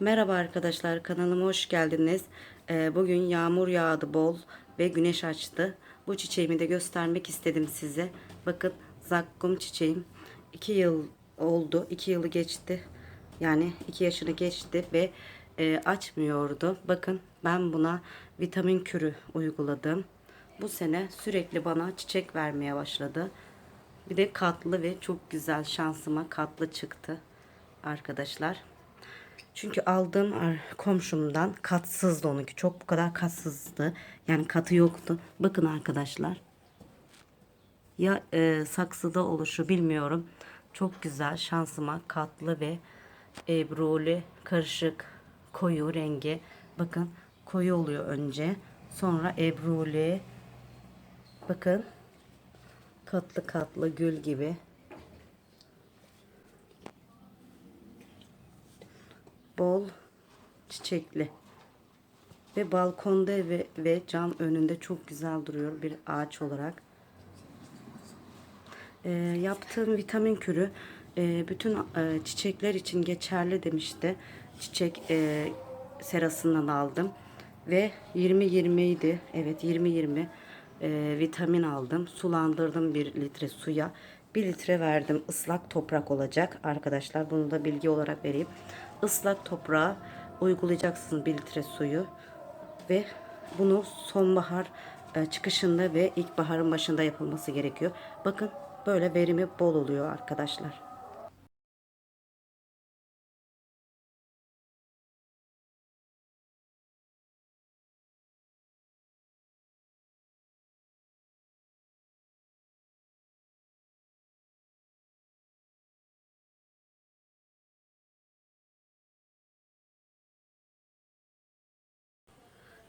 Merhaba arkadaşlar kanalıma hoş geldiniz. Ee, bugün yağmur yağdı bol ve güneş açtı. Bu çiçeğimi de göstermek istedim size. Bakın zakkum çiçeğim 2 yıl oldu. 2 yılı geçti. Yani 2 yaşını geçti ve e, açmıyordu. Bakın ben buna vitamin kürü uyguladım. Bu sene sürekli bana çiçek vermeye başladı. Bir de katlı ve çok güzel şansıma katlı çıktı arkadaşlar. Çünkü aldığım komşumdan katsızdı onunki. Çok bu kadar katsızdı. Yani katı yoktu. Bakın arkadaşlar. Ya e, saksıda oluşu bilmiyorum. Çok güzel şansıma katlı ve ebruli karışık koyu rengi. Bakın koyu oluyor önce. Sonra ebruli. Bakın katlı katlı gül gibi. Bol çiçekli ve balkonda ve, ve cam önünde çok güzel duruyor bir ağaç olarak. Ee, yaptığım vitamin kürü e, bütün e, çiçekler için geçerli demişti. Çiçek e, serasından aldım ve 20-20 idi. Evet 20-20 e, vitamin aldım. Sulandırdım bir litre suya. 1 litre verdim. Islak toprak olacak arkadaşlar. Bunu da bilgi olarak vereyim. Islak toprağa uygulayacaksınız 1 litre suyu ve bunu sonbahar e, çıkışında ve ilkbaharın başında yapılması gerekiyor. Bakın böyle verimi bol oluyor arkadaşlar.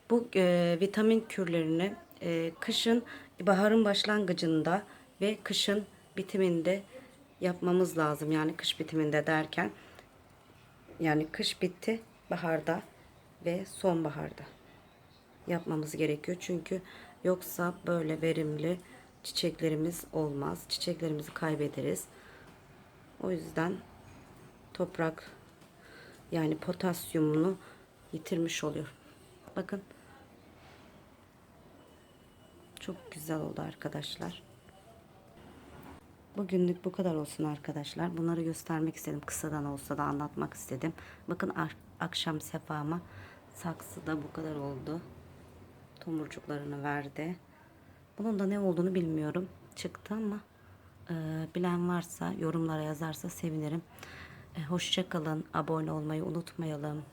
Bu e, vitamin kürlerini e, kışın baharın başlangıcında ve kışın bitiminde yapmamız lazım. Yani kış bitiminde derken yani kış bitti baharda ve sonbaharda yapmamız gerekiyor. Çünkü yoksa böyle verimli çiçeklerimiz olmaz. Çiçeklerimizi kaybederiz. O yüzden toprak yani potasyumunu yitirmiş oluyor. Bakın çok güzel oldu arkadaşlar. Bugünlük bu kadar olsun arkadaşlar. Bunları göstermek istedim. Kısadan olsa da anlatmak istedim. Bakın akşam sefama saksıda bu kadar oldu. Tomurcuklarını verdi. Bunun da ne olduğunu bilmiyorum. Çıktı ama e, bilen varsa yorumlara yazarsa sevinirim. E, hoşça kalın. Abone olmayı unutmayalım.